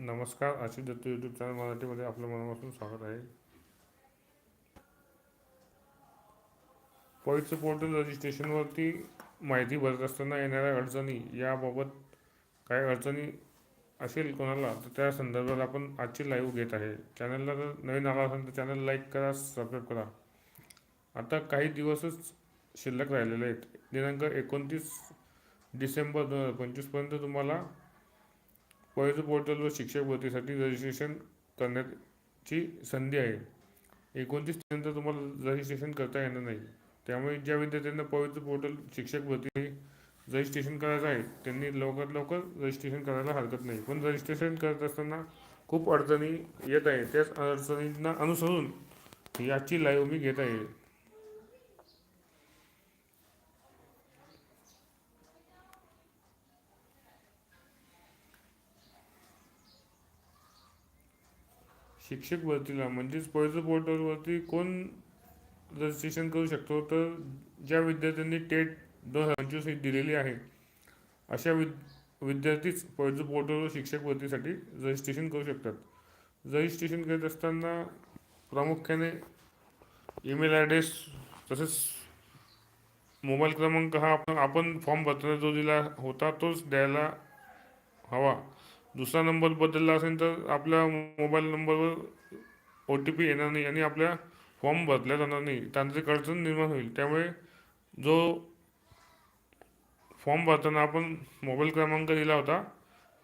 नमस्कार Ashish Datta YouTube channel मराठीमध्ये आपलं मनापासून स्वागत आहे. पॉईंटचं पोर्टल रजिस्ट्रेशनवरती माहिती भरत असताना येणाऱ्या अडचणी याबाबत काही अडचणी असेल कोणाला तर त्या संदर्भात आपण आजची लाईव्ह घेत आहे. चॅनलला जर नवीन आला असेल तर चॅनल लाईक करा सबस्क्राईब करा. आता काही दिवसच शिल्लक राहिलेले आहेत. दिनांक एकोणतीस डिसेंबर दोन हजार पंचवीसपर्यंत तुम्हाला पॉईज पोर्टलवर शिक्षक भरतीसाठी रजिस्ट्रेशन करण्याची संधी आहे. एकोणतीस नंतर तुम्हाला रजिस्ट्रेशन करता येणार नाही. त्यामुळे ज्या विद्यार्थ्यांना पवित्र पोर्टल शिक्षक भरती रजिस्ट्रेशन करायचं आहे त्यांनी लवकरात लवकर रजिस्ट्रेशन करायला हरकत नाही. पण रजिस्ट्रेशन करत असताना खूप अडचणी येत आहे त्याच अडचणींना अनुसरून याची लाईव्ह मी घेत आहे. शिक्षक भरतीला म्हणजेच पॉईज पोर्टलवरती कोण रजिस्ट्रेशन करू शकतो? तर ज्या विद्यार्थ्यांनी टेट दोन हजार पंचवीस ही दिलेली आहे अशा विद विद्यार्थीच पॉईज पोर्टलवर शिक्षक भरतीसाठी रजिस्ट्रेशन करू शकतात. रजिस्ट्रेशन करत असताना प्रामुख्याने ईमेल ॲड्रेस तसेच मोबाईल क्रमांक हा आपण आपण फॉर्म भरताना जो दिला होता तोच द्यायला हवा. दुसरा नंबर बदलला असेल तर आपल्या मोबाईल नंबरवर ओ टी पी येणार नाही आणि आपल्या फॉर्म भरल्या जाणार नाही. तांत्रिक अडचण निर्माण होईल. त्यामुळे जो फॉर्म भरताना आपण मोबाईल क्रमांक दिला होता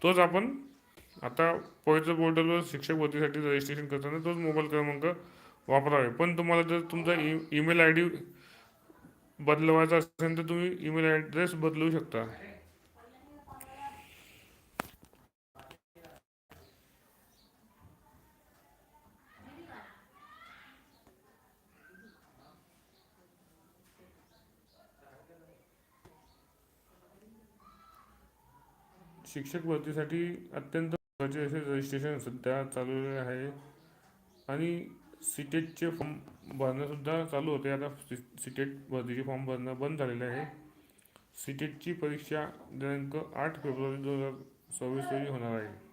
तोच आपण आता पॉईचं पोर्टलवर शिक्षक भरतीसाठी रजिस्ट्रेशन करताना तोच मोबाईल क्रमांक वापरावे पण तुम्हाला जर तुमचा ई ईमेल आय डी बदलवायचा असेल तर तुम्ही ईमेल ॲड्रेस बदलू शकता. शिक्षक भरतीसाठी अत्यंत महत्त्वाचे असे रजिस्ट्रेशन सध्या चालू आहे. आणि सीटेटचे फॉर्म भरणंसुद्धा चालू होते. आता सी सीटेट भरतीचे फॉर्म भरणं बंद झालेले आहे. सीटेटची परीक्षा दिनांक आठ फेब्रुवारी दोन हजार सव्वीस रोजी होणार आहे.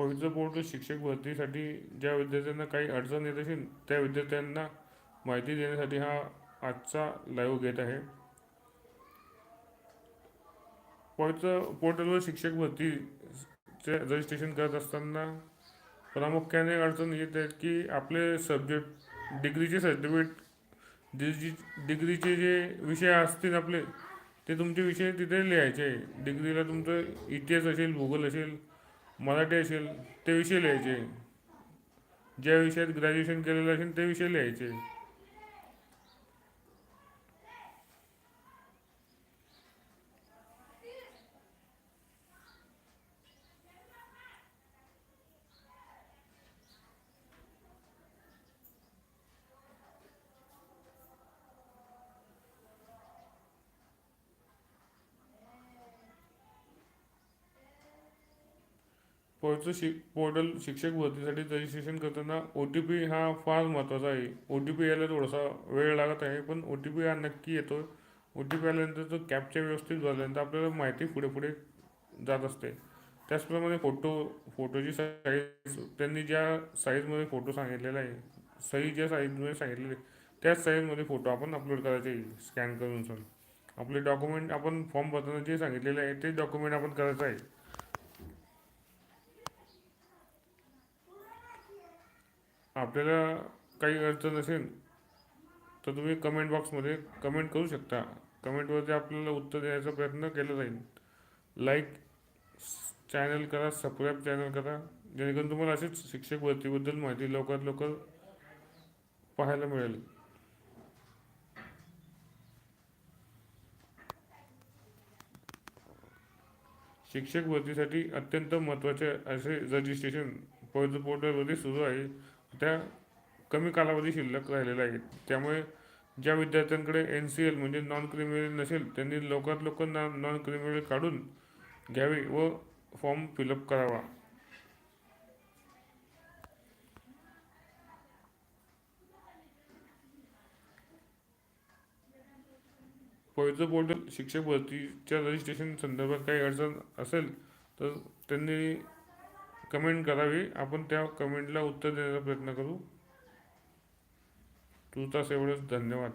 पवित्र पोर्टल शिक्षक भरतीसाठी ज्या विद्यार्थ्यांना काही अडचण येत असेल त्या विद्यार्थ्यांना माहिती देण्यासाठी हा आजचा लाईव्ह घेत आहे. पवित्र पोर्टलवर शिक्षक भरतीचे रजिस्ट्रेशन करत असताना प्रामुख्याने अडचण येत आहेत की आपले सब्जेक्ट डिग्रीचे सर्टिफिकेट डिग्री डिग्रीचे जे विषय असतील आपले ते तुमचे विषय तिथे लिहायचे. आहे डिग्रीला तुमचं इतिहास असेल भूगोल असेल मराठी असेल ते विषय लिहायचे. ज्या विषयात ग्रॅज्युएशन केलेलं असेल ते विषय लिहायचे. पोर्टल शिक पोर्टल शिक्षक भरतीसाठी रजिस्ट्रेशन करताना ओ टी पी हा फार महत्त्वाचा आहे. ओ टी पी यायला थोडासा वेळ लागत आहे पण ओ टी पी हा नक्की येतो. ओ टी पी आल्यानंतर तो कॅपच्या व्यवस्थित झाल्यानंतर आपल्याला माहिती पुढे पुढे जात असते. त्याचप्रमाणे फोटो फोटोची साईज त्यांनी ज्या साईजमध्ये फोटो सांगितलेला आहे सही ज्या साईजमध्ये सांगितलेले त्याच साईजमध्ये फोटो आपण अपलोड करायचे स्कॅन करून सर. आपले डॉक्युमेंट आपण फॉर्म भरताना जे सांगितलेले आहे ते डॉक्युमेंट आपण करायचं आहे. आपल्याला काही अडचण असेल तर तुम्ही कमेंट बॉक्समध्ये कमेंट करू शकता. कमेंटवरती आपल्याला उत्तर देण्याचा प्रयत्न केला जाईल. लाईक चॅनल करा सबस्क्राईब चॅनल करा. जेणेकरून तुम्हाला असेच शिक्षक भरतीबद्दल माहिती लवकरात लवकर पाहायला मिळेल. शिक्षक भरतीसाठी अत्यंत महत्त्वाचे असे रजिस्ट्रेशन पोर्टलवरती सुरू आहे. त्या कमी कालावधी शिल्लक राहिलेल्या आहेत. त्यामुळे ज्या विद्यार्थ्यांकडे एन सी एल म्हणजे नॉन क्रिमिनल नसेल त्यांनी लवकरात लवकर ना नॉन क्रिमिनल काढून घ्यावे व फॉर्म फिलअप करावा. पवित्र पोर्टल शिक्षक भरतीच्या रजिस्ट्रेशन संदर्भात काही अडचण असेल तर त्यांनी कमेंट करावी. आपण त्या कमेंटला उत्तर देण्याचा प्रयत्न करू. तुर्तास एवढंच. धन्यवाद.